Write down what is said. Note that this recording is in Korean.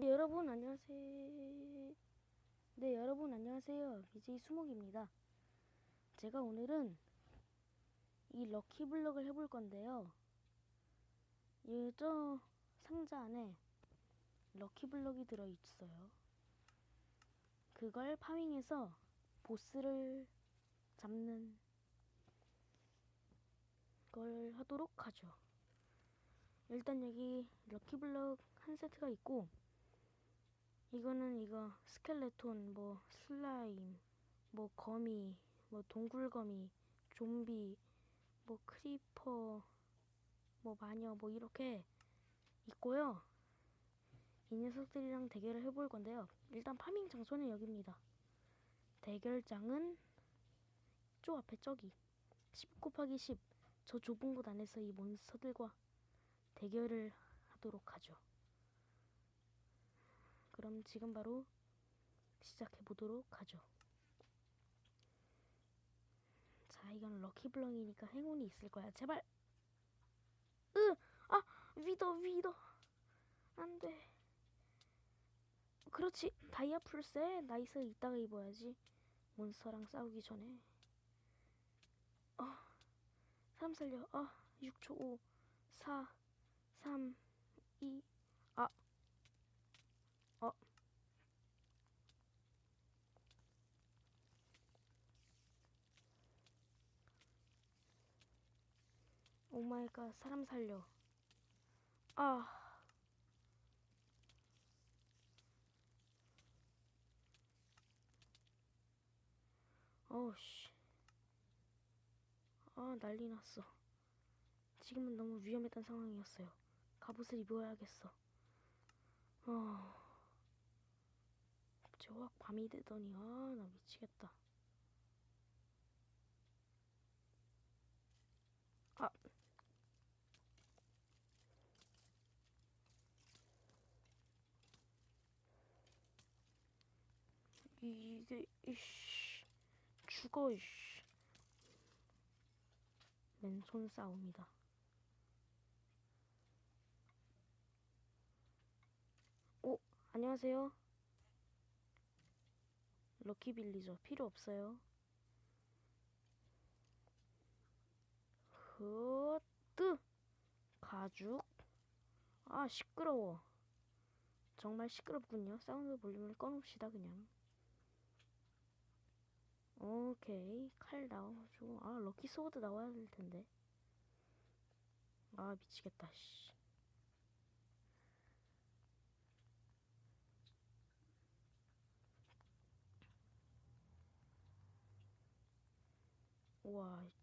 네, 여러분 안녕하세요. 네, 여러분 안녕하세요. BJ 수목입니다. 제가 오늘은 이 럭키 블럭을 해볼 건데요. 이저 상자 안에 럭키 블럭이 들어 있어요. 그걸 파밍해서 보스를 잡는 걸 하도록 하죠. 일단 여기 럭키 블럭 한 세트가 있고 이거는 이거 스켈레톤 뭐 슬라임 뭐 거미 뭐 동굴거미 좀비 뭐 크리퍼 뭐 마녀 뭐 이렇게 있고요. 이 녀석들이랑 대결을 해볼 건데요. 일단 파밍 장소는 여기입니다. 대결장은 저 앞에 저기 10 곱하기 10 저 좁은 곳 안에서 이 몬스터들과 대결을 하도록 하죠 지금 바로 시작해 보도록 하죠. 자, 이건 럭키 블럭이니까 행운이 있을 거야. 제발. 으, 아, 위더, 위더. 안 돼. 그렇지. 다이아 풀세. 나이스. 이따가 입어야지. 몬스터랑 싸우기 전에. 어, 사람 살려. 아, 6초 5, 4, 3, 2, 아, 어. 오마이갓 사람 살려. 아. 어우씨. 아 난리 났어. 지금은 너무 위험했던 상황이었어요. 갑옷을 입어야겠어. 어. 갑자기 확 밤이 되더니 아 나 미치겠다 아 이게 이씨 죽어 이씨. 맨손 싸움이다. 오 안녕하세요. 럭키 빌리죠 필요 없어요. 흐뜨 가죽. 아 시끄러워. 정말 시끄럽군요. 사운드 볼륨을 꺼놓읍시다 그냥 오케이. 칼 나와가지고. 아 럭키 소드 나와야 될 텐데. 아 미치겠다 씨. 우와 저